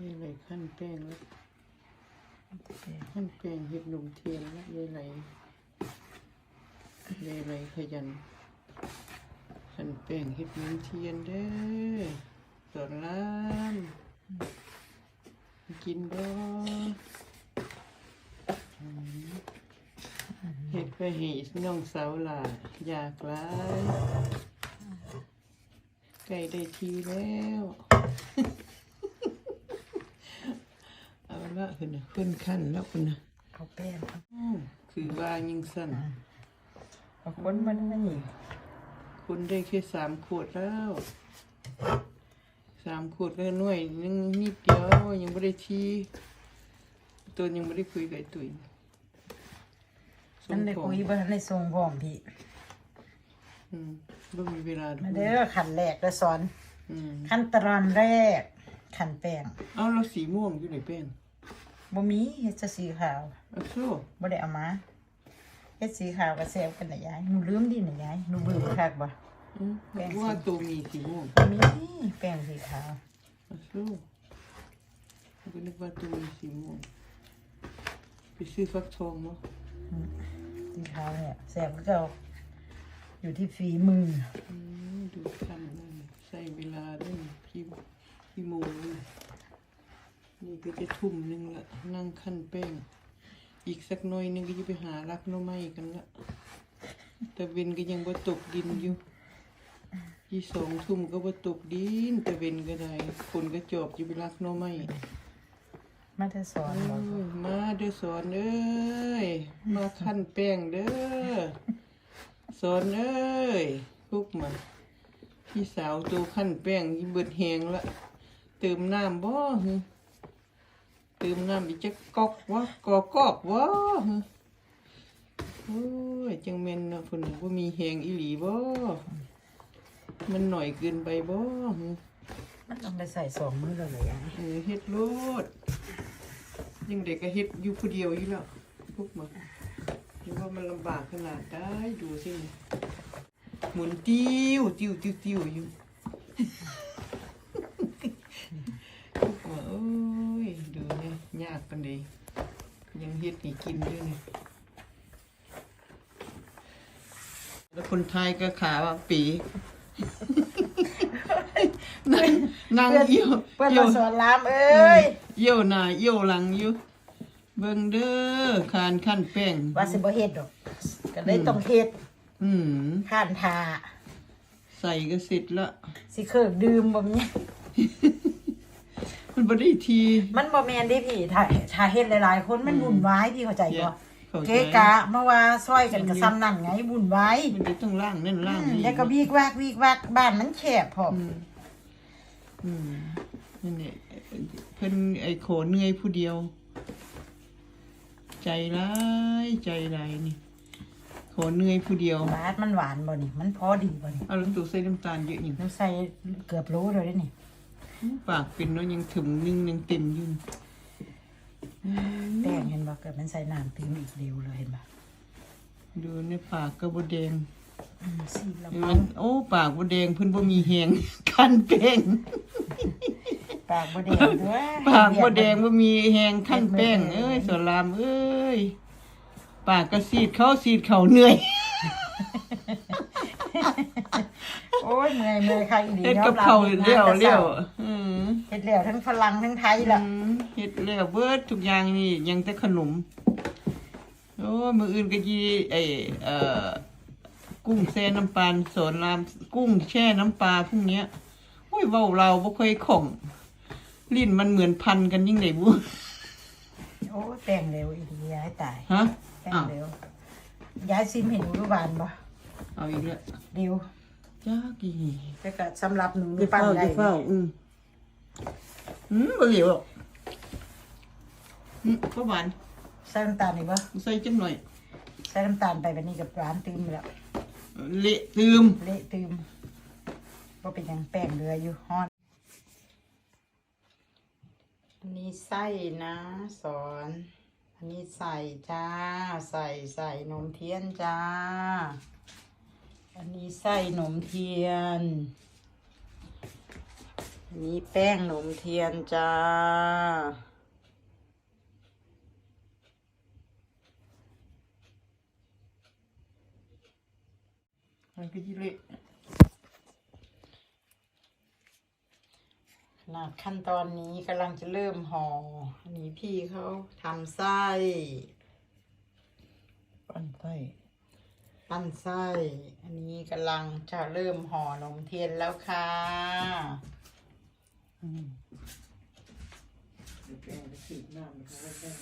ยายไหลขั้นแป้งแล้วขั้นแป้งเห็ดนมเทียนแล้วยายไหลยายไหลขยันขั้นแป้งเห็ดนมเทียนเด้อสอนรามกินบ่อืมเห็ดไปให้น้องสาวหล่ะอยากหลายไก่ได้ทีแล้วเอา ละคุณนะขึ้นขั้นแล้วคุณนะเอาแป้งเอาอืมคือว่ายิ่งสั้นเอาคนมาได้อีกคุณได้แค่สามขวดแล้วสามขวดก็หน่วยนึงนิดเดียวยังไม่ได้ทีตัวยังไม่ได้คุยกับไอ้ตุ๋ยนั่นได้คุยบ่ทันได้ส่งพร้อมพี่อืมไม่มีเวลามาเด้อขันแรกเด้อสอนอืมขั้นตอนแรกขันแป้ง เอาแล้วสีม่วงอยู่ในแป้ง บ่มีเฮ็ดจะสีขาวเอาโซ่บ่ได้เอามาเฮ็ดสีขาวกับแซวกันน่ะยายหนูลืมดิน่ะยายหนูเบื่อคักบ่ อืมแป้งสีว่าตัวมีสีม่วงบ่มีแป้งสีขาวเอาโซ่ก็นึกว่าตัวมีสีม่วงไปซื้อฟักทองมั้งสีขาวเนี่ยแซวก็เก่าอยู่ที่ฝีมือ อืมดูขั้นนั่นใส่เวลาได้พี่พี่โมงนี่ นี่ก็จะทุ่มหนึงละนั่งขั้นแป้ง อีกสักหน่อยหนึงก็จะไปหารักหน้อไม้กันละแต่เวนก็ยังบ่ตกดินอยู่ที่สองทุ่มก็บ่ตกดินแต่เวนก็ได้คนก็จอบอยู่ไปรักหน้อไม้มาได้สอนเอ้บ่ยมาเด้อสอนเอ้ยมาขั้นแป้งเด้อสอนเอ้ยพุกมาพี่สาวตัวขั้นแป้งยี่เบิดแหงละเติมน้ำบ่ฮึเติมน้ำอีกจะกอกวะกอกอกวะฮึโอ้ยจังแม่นนะพุ่นว่ามีแหงอีหลีบ่มันหน่อยเกินไปบ่ฮึมันต้องได้ใส่สองมือเลยเหรอยายเออเฮ็ดโลดยังเด็กก็เฮ็ดอยู่ผู้เดียวอยู่แล้วพวกมันเห็นว่ามันลำบากขนาดได้ดูสิหมุนติ้วติ้วติ้วติ้วอยู่พวกมันโอ้ยดูเนี่ ยยากปันเดยยังเฮ็ดให้กินด้วยเนี่ยแล้วคนไทยก็ขาว่าปี นั่งนั่งเยี่ยวเพิ่นเยี่ยมาวสอนรามเอ้ยเยี่ยวหน้าเยี่ยวหลังอยู่เบิ่งเด้อคานขั้นแป้งว่าสิบ่เฮ็ดดอกก็เลยต้องเฮ็ดอืมข้านทาใส่ก็เสร็จละสิเคิกดื่มบ่มี มันบ่ได้ที มันบ่แม่นเด้พี่ถ้าถ้าเฮ็ดหลายๆ คนมันวุ่นวายพี่เข้าใจบ่เข้าใจ เกะกะเมื่อว่าซอยกันก็ซ้ำนั่นไงวุ่นวายมันจะต้องล่างนั่นล่างอืมนี่แล้วก็วีกวากวีกวากบ้านมันแคบพร้อมอืมอืมนั่นแหละเพิ่นไอ้โขเหนื่อยผู้เดียว ใจร้ายใจร้ายนี่โขเหนื่อยผู้เดียวบาดมันหวานบ่นี่มันพอดีบ่นี่เอาแล้วตัวใส่น้ำตาลเยอะอย่างหนูใส่เกือบโลเลยเด้นี่ ปากเป็นเนาะยังถึงนึงยังเต็มอยู่อืมแป้งเห็นบ่เกิดมันใส่น้ำตีมอีกเร็วเลยเห็นบ่ดูในปากก็บ่แดงอืมสีละมัเมานโอ้ปากบ่แดงเพิ่นบ่มีแหงคันแป้งปากบ่แดงด้วยปากบ่แดงบ่มีแหงคันแป้งเอ้ยสอนรามเอ้ยปากก็ซีดเขาซีดเขาเหนื่อย โอ้ยเมื่อยเมื่อยค่ะอีหลีเฮ็ดยอกับมรับเขาฮ็ดงนเลี้ยวแต่เลี้ยวช้าอืมเฮ็ดแล้วทั้งฝรั่งทั้งไทยล่ะอืมเฮ็ดแล้วเบิดทุกอย่างนี่ยังแต่ขนมโอ้ยมื้ออื่นก็ยีไอ้เอ่อกุ้งแช่น้ำปลาสอนรามกุ้งแช่น้ำปลาพวกเนี้ยโอ้ยเว้าเราบ่ค่อยคล่องลิ้นมันเหมือนพันกันยิ่งไหนบุโอ้ยแป้งเร็วอีหลีย้ายตายฮะแป้งอ้าวเร็วย้ายซิมเห็นหนูรูบานบ่เอาอีกแล้ว เร็ว จ้ากี่แต่ก็สำหรับหนูจะปั้นเฝ้าได้จะเฝ้าอืมอืมบ่เหลียวหรอกอืมก็หวานใส่น้ำตาลอีกบ่ใส่จังหน่อยใส่น้ำตาลไปแบบนี้กับร้านตืมแล้วเละตืมเละตืมว่าเป็นหยังแป้งเหลืออยู่ฮ้อนอันนี้ไส้นะ สอน อันนี้ใส่จ้า ใส่ใส่นมเทียนจ้า อันนี้ไส้นมเทียนมีแป้งหนมเทียนจ้ามันก็ยิ่เละขนาดขั้นตอนนี้กำลังจะเริ่มห่อ อันนี้พี่เขาทำไส้ ปั้นไส้ ปั้นไส้ อันนี้กำลังจะเริ่มห่อนมเทียนแล้วค่ะอืมเดี๋ยวแป้งจะสีน้ำมันก็ไม่แป้ง